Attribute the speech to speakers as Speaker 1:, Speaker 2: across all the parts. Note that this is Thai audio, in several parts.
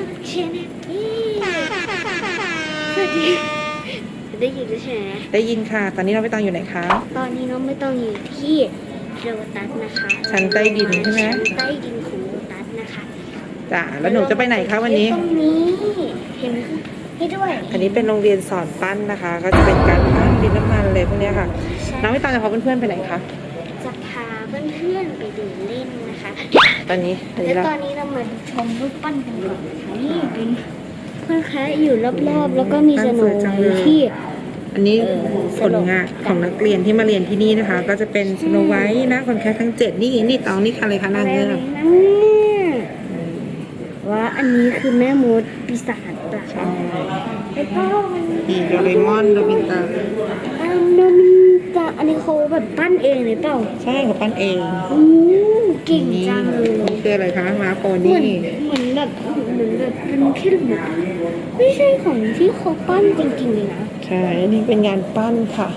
Speaker 1: ช่องเจ้าเชนนี่สวัสดีได้ยินใช่ไหม
Speaker 2: ได้ยินค่ะ ตอนนี้เราไปตังอยู่ไหนคะ
Speaker 1: ตอนนี้น้องไม่ต้องอยู่ที่โรตัสนะคะ
Speaker 2: ชั้นใต้ดินใช่ไหม
Speaker 1: ชั้นใต้ดินของโรตัสนะคะ
Speaker 2: จ้ะแล้วหนูจะไปไหนคะวันนี้
Speaker 1: ตรงนี้เห็นให้ด้วย
Speaker 2: อันนี้เป็นโรงเรียนสอนปั้นนะคะ ก็จะเป็นการปั้นดินน้ำมันเลยพวกเนี้ยค่ะ น้องไม่ตังจะพาเพื่อนๆไปไหนคะ
Speaker 1: จะ พาเพื่อนๆไปเดินเล่นนะคะ
Speaker 2: ตอนนี้ตอนนี้
Speaker 1: แล้ว
Speaker 2: เรา
Speaker 1: ตอนนี้เรามาชมรูปปั้นกันก่อนนะคะนี่เป็นเพื่อนแคะอยู่รอบๆ แล้วก็มีสโนว์ไวท์ที่
Speaker 2: อันนี้
Speaker 1: เออ
Speaker 2: ผลงานของนักเรียนที่มาเรียนที่นี่นะคะ ก็จะเป็นสโนไวท์นะคนแค่ทั้งเจ็ดนี่นี่ตองนี่อะไรคะนาง
Speaker 1: อะไร
Speaker 2: เงือก
Speaker 1: นั่นเนี่ยว่าอันนี้คือแม่มดปีศาจเปล่า
Speaker 2: ใช่
Speaker 1: แล้วก็มัน
Speaker 2: นี่โดเรมอนโดบินตา
Speaker 1: อันนั้นจะ อันนี้เขาแบบปั้นเองเลยเปล่า
Speaker 2: ใช่เขาปั้นเอง
Speaker 1: อู้เก่ง
Speaker 2: นี่
Speaker 1: จังเลย
Speaker 2: นี่คืออะไรคะมาโป
Speaker 1: เหมื
Speaker 2: นี่
Speaker 1: อนเหมือนแบบเหมือนแบบเป็นที่แบบไม่ใช่ของที่เขาปั้นจริงๆเลยนะ
Speaker 2: ใช่อันนี้เป็นงานปั้นค่ะ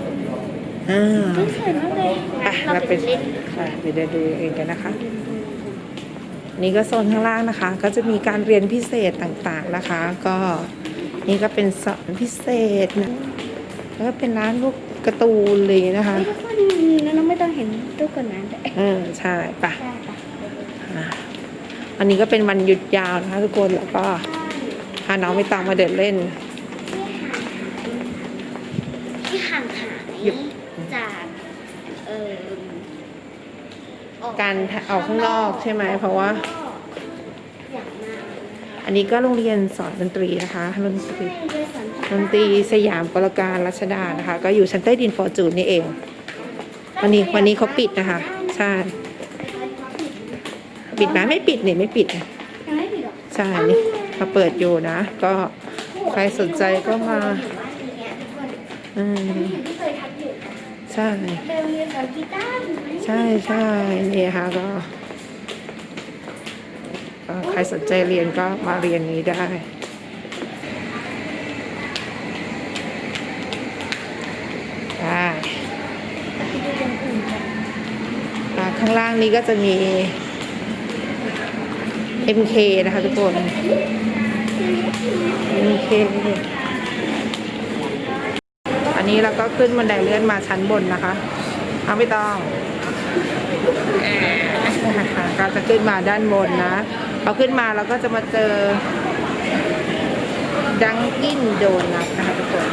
Speaker 2: อ่า
Speaker 1: ไม่สวยมากเลย
Speaker 2: ไป
Speaker 1: งั้นเรา
Speaker 2: เรา
Speaker 1: ไป
Speaker 2: ไป
Speaker 1: เล่น
Speaker 2: ค่ะไปเดินดูเองกันนะคะ นี่ก็โซนข้างล่างนะคะ ก็จะมีการเรียนพิเศษต่างๆนะคะ ก็นี่ก็เป็นสอนพิเศษนะแล้วก็เป็นร้านพวก การ์ตูนเลยนะคะ
Speaker 1: เฮ้ยทุกคนนี่นะเราไม่ต้องเห็นตู้กดน้ำแต่
Speaker 2: เออใช่ปะ
Speaker 1: ใช่ปะ
Speaker 2: อะวันนี้ก็เป็นวันหยุดยาวนะคะทุกคนแล้วก็พาน้องไปตามมาเดินเล่น
Speaker 1: ที่ห่างหาย
Speaker 2: หยุด
Speaker 1: จากเอ่อ
Speaker 2: การออกข้างนอกใช่ไหมเพราะว่า
Speaker 1: อย่างมาก
Speaker 2: อันนี้ก็โรงเรียนสอนดนตรีนะคะดนตรี
Speaker 1: ดน
Speaker 2: ตรีสยามกลการรัชดานะคะ ก็อยู่ชั้นใต้ดินฟอร์จูนนี่เอง วันนี้วันนี้เขาปิดนะคะ ใช่ ปิดไหมไม่ปิดนี่ไม่ปิด
Speaker 1: ยังไม่ปิด
Speaker 2: ใช่นี่มาเปิดอยู่นะ ก็ใครสนใจก็มาอืมใช่ใช่ใช่นี่ค่ะก็ใครสนใจเรียนก็มาเรียนนี้ได้ ไป
Speaker 1: ดูอย่างอื่นกัน
Speaker 2: อ่า ข้างล่างนี้ก็จะมี MK นะคะทุกคน MK อันนี้เราก็ขึ้นบันไดเลื่อนมาชั้นบนนะคะ เอาไม่ต้องก็จะขึ้นมาด้านบนนะพอขึ้นมาเราก็จะมาเจอดังกินโดนัทนะคะทุกคน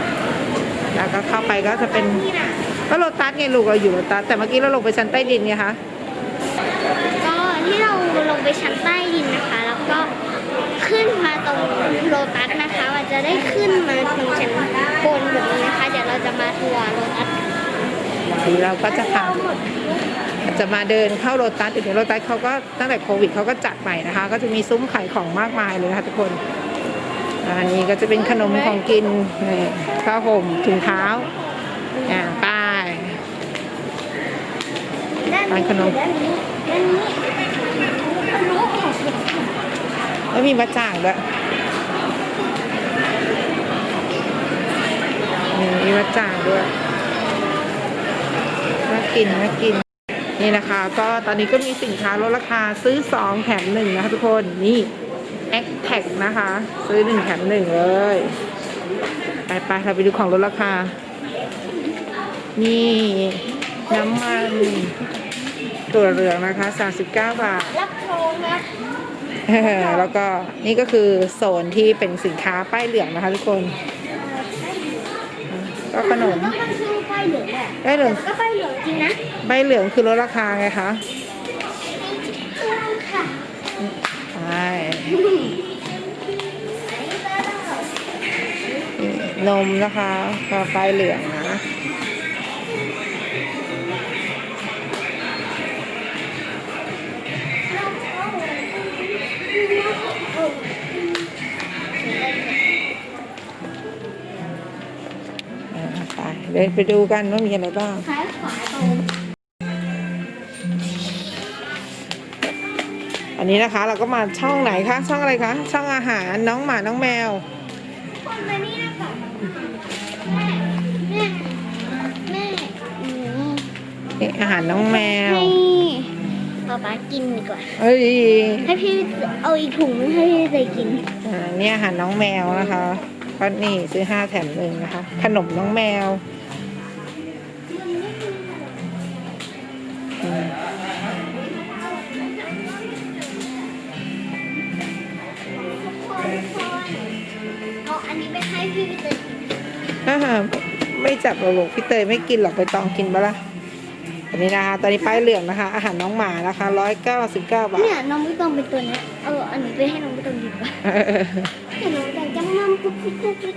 Speaker 2: แล้วก็เข้าไปก็จะเป็นก็โลตัสไงลูกเราอยู่โลตัสแต่เมื่อกี้เราลงไปชั้นใต้ดินไงคะ
Speaker 1: ที่เราลงไปชั้นใต้ดินนะคะ แล้วก็ขึ้นมาตรงโลตัสนะคะมันจะได้ขึ้นมาตรงชั้นบนแบบนี้นะคะ เดี๋ยวเราจะมาทัวร์โลตัส
Speaker 2: ทีเราก็จะพาจะมาเดินเข้าโลตัสเดี๋ยวโลตัสเขาก็ตั้งแต่โควิดเขาก็จัดใหม่นะคะ ก็จะมีซุ้มขายของมากมายเลยนะคะทุกคนอันนี้ก็จะเป็นขนมของกินนี่ผ้าห่มถุงเท้าอ่าป้าย
Speaker 1: ด้าน
Speaker 2: ร้าน
Speaker 1: นี้
Speaker 2: ขนม
Speaker 1: ด้านนี้ด้านนี้ขนมของเด็ก
Speaker 2: แล้วมีบะจ่างด้วยมีบะจ่างด้วยน่ากินน่ากิน นี่นะคะ ก็ตอนนี้ก็มีสินค้าลดราคาซื้อ2แถมหนึ่งนะคะทุกคนนี่แอคแท็กนะคะ ซื้อ1แถมหนึ่งเลย ไปไปเราไปดูของลดราคา นี่น้ำมันตัวเหลืองนะคะ 39 บาท
Speaker 1: รับโทรนะ
Speaker 2: แล้วก็นี่ก็คือโซนที่เป็นสินค้าป้ายเหลืองนะคะทุกคน ก็ขนม
Speaker 1: ก็มันคือไฟเหลืองแหละ
Speaker 2: ป้ายเหลือง
Speaker 1: ก็ไฟเหลืองจริงนะ
Speaker 2: ใบเหลืองคือลดราคาไงคะ
Speaker 1: ค่ะ
Speaker 2: ใช่นี่นมนะคะก็ป้ายเหลืองนะ เดินไปดูกันว่ามีอะไรบ้าง
Speaker 1: ซ้ายขวาตรง
Speaker 2: อันนี้นะคะเราก็มาช่องไหนคะช่องอะไรคะช่องอาหารน้องหมาน้องแมว
Speaker 1: คนมานี่นะคะแม่ แม่ แม่หนู
Speaker 2: นี่อาหารน้องแมว
Speaker 1: ให้ป๊าป๊ากินดีกว่า
Speaker 2: เอ้ย
Speaker 1: ให้พี่เอาอีกถุงนึงให้พี่เลยกิน
Speaker 2: อ่าเนี่ยอาหารน้องแมวนะคะ ก็นี่ซื้อห้าแถมหนึ่งนะคะ ขนมน้องแมวอืม
Speaker 1: เอาอันนี้ไปให้พี่เลยกิน
Speaker 2: อ่าไม่จับหรอกพี่เตยไม่กินหรอกไปตองกินปะล่ะ อันนี้นะคะ ตอนนี้ป้ายเหลืองนะคะ อาหารน้องหมานะคะร้อยเก้าสิบเก้าบาท
Speaker 1: เนี่ยน้องไม่ต้องเป็นตัวเนี้ยเอออันนี้ไปให้น้องไม่ต้องดีกว่าแต่น้องแต่จังมั่มปุ๊บปุ๊บปุ๊บปุ๊บ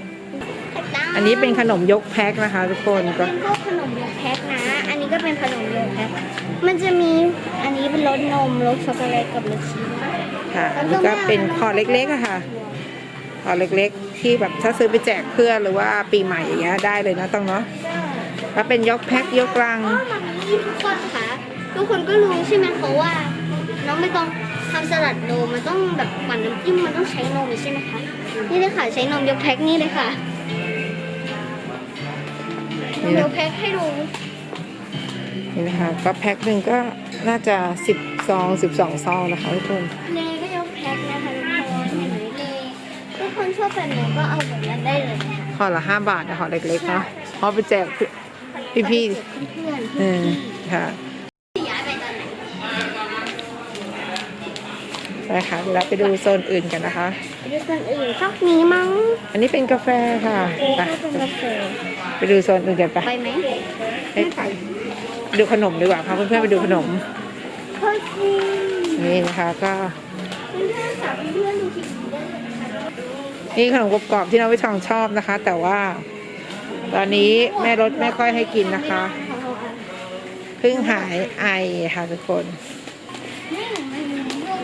Speaker 2: อันนี้เป็นขนมยกแพ็คนะคะ ทุกคนก็
Speaker 1: เป็นพวกขนมโยแพ็คนะ อันนี้ก็เป็นขนมโยแพ็ค มันจะมีอันนี้เป็นรสนมรสช็อกโกแลตกับรสชีส
Speaker 2: ค่ะอันนี้ก็เป็นคอเล็กๆอะค่ะคอเล็กๆ ที่แบบถ้าซื้อไปแจกเพื่อนหรือว่าปีใหม่อย่างเงี้ยได้เลยนะต้องเนาะก็เป็นยกแพ็คยกลัง
Speaker 1: อ๋อมามีทุกคนค่ะทุกคนก็รู้ใช่ไหมคะว่า น้องไม่ต้องทำสลัดโนมมันต้องแบบหมั่นน้ำจิ้มมันต้องใช้นมใช่ไหมคะนี่เลยค่ะใช้นมยกแพ็คนี่เลยค่ะนมยกแพ็คให้ดู
Speaker 2: นี่นะคะก็แพ็คหนึ่งก็น่าจะสิบซองสิบสองซองนะคะทุกคน
Speaker 1: เลก็ยกแพ็คนะคะทุกคนเห็นไหมเลทุกคนชอบแบบไหนก็เอาแบบนั้นได้เลยนะคะ
Speaker 2: ห่อละห้าบาทนะห่อเล็กๆเนาะเอาไปแจก พี่พี่
Speaker 1: เพื่อน
Speaker 2: ๆ
Speaker 1: ๆ
Speaker 2: เออค่ะ
Speaker 1: ย้ายไปตอนไหน
Speaker 2: ไปค่ะเดี๋ยวเราไปดูโซนอื่นกันนะคะ
Speaker 1: ไปดูส่วนอื่นชอบนี้มั้ง
Speaker 2: อันนี้เป็นกาแฟค่ะไป
Speaker 1: ชอบเป็นกาแฟ
Speaker 2: ไปดูโซนอื่นกันไป
Speaker 1: ไปไหม
Speaker 2: ไปดูขนมดีกว่าพาเพื่อนๆไปดูขนม
Speaker 1: เฮ้ยจริง
Speaker 2: นี่นะคะก็
Speaker 1: เพื่อนๆค่ะเพื่อนๆดูทีวีได้เลย
Speaker 2: นี่ขนมกรอบๆที่น้องวิทองชอบนะคะ แต่ว่า ตอนนี้แม่รถไม่ค่อยให้กินนะคะเพิ่งหายไอค่ะทุกคน
Speaker 1: นี่มันมีเรื่อง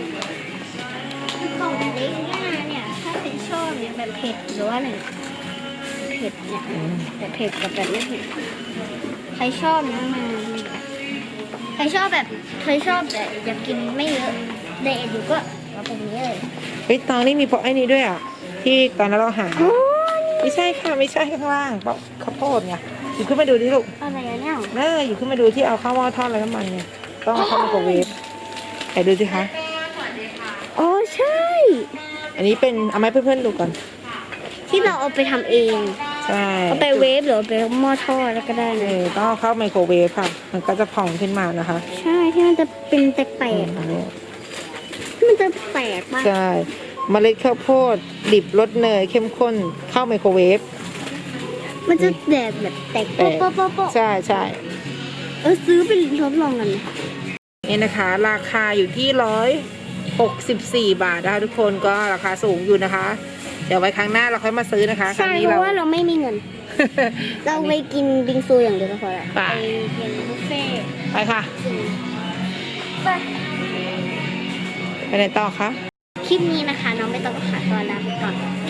Speaker 1: กล่องเล็กเนี่ยเนี่ยถ้าเป็นชอบเนี่ยแบบเผ็ดหรือว่าอะไรเผ็ดเนี่ยแบบเผ็ดกับแบบไม่เผ็ดใครชอบนะมาใครชอบแบบใครชอบแต่อยากกินไม่เยอะไดเอทอยู่ก็เอาตรงนี้เลย
Speaker 2: เฮ้ยตอนนี้มีพราะไอ้นี้ด้วยอะ ที่ตอนนั้นเราหา ไม่ใช่ค่ะไม่ใช่ข้างล่างเพราะข้าวโพดไงอยู่ขึ้นมาดูที่ลูก
Speaker 1: อะไรอะเนี่ย
Speaker 2: แม่อยู่ขึ้นมาดูที่เอาข้าวหม้อทอดอะไรน้ำมันไงต้องเอาเข้าไมโครเวฟไหนดูสิคะ
Speaker 1: อ๋อใช่
Speaker 2: อันนี้เป็นเอาไหมเพื่อนๆดูก่อน
Speaker 1: ที่เราเอาไปทำเอง
Speaker 2: ใช่
Speaker 1: เอาไปเวฟหรือเอาไปหม้อทอดแล้วก็ได้
Speaker 2: เอ
Speaker 1: นะ
Speaker 2: อต้องเอาเข้าไมโครเวฟค่ะ มันก็จะพองขึ้นมานะคะ
Speaker 1: ใช่ที่มันจะเป็นแปลก
Speaker 2: อันนี้
Speaker 1: ๆที่มันจะแปลกมาก
Speaker 2: ใช่ เมล็ดข้าวโพดดิบรสเนยเข้มข้นเข้าไมโครเวฟ
Speaker 1: มันจะแบบแบบแตก
Speaker 2: แตก
Speaker 1: โป๊ะโป๊ะโป๊ะ
Speaker 2: ใช่ใช่
Speaker 1: เออซื้อไปทดลองกันนะ
Speaker 2: นี่นะคะ ราคาอยู่ที่ร้อยหกสิบสี่บาทนะคะทุกคนก็ราคาสูงอยู่นะคะ เดี๋ยวไว้ครั้งหน้าเราค่อยมาซื้อนะคะครั้
Speaker 1: ใช่
Speaker 2: งนี้
Speaker 1: เพ
Speaker 2: เรา
Speaker 1: ราะว่าเราไม่มีเงิน เราไปกินบิงซูอย่างเดียวก็พอละ
Speaker 2: ไป
Speaker 1: กินบุฟเฟ่ต์
Speaker 2: ไปค่ะ
Speaker 1: ไป
Speaker 2: ไปไหนต่อคะ
Speaker 1: คลิปนี้นะคะ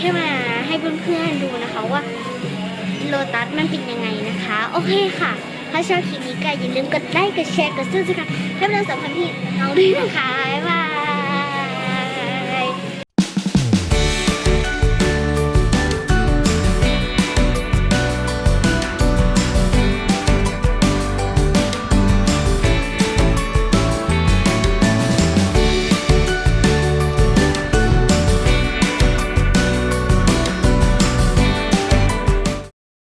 Speaker 1: แค่มาให้เพื่อนๆดูนะคะว่าโลตัสมันเป็นยังไงนะคะ โอเคค่ะ ถ้าชอบคลิปนี้ก็อย่าลืมกดไลค์กดแชร์กดซื้อสิคะให้เป็นกำลังสำคัญที่เราด้วยนะคะ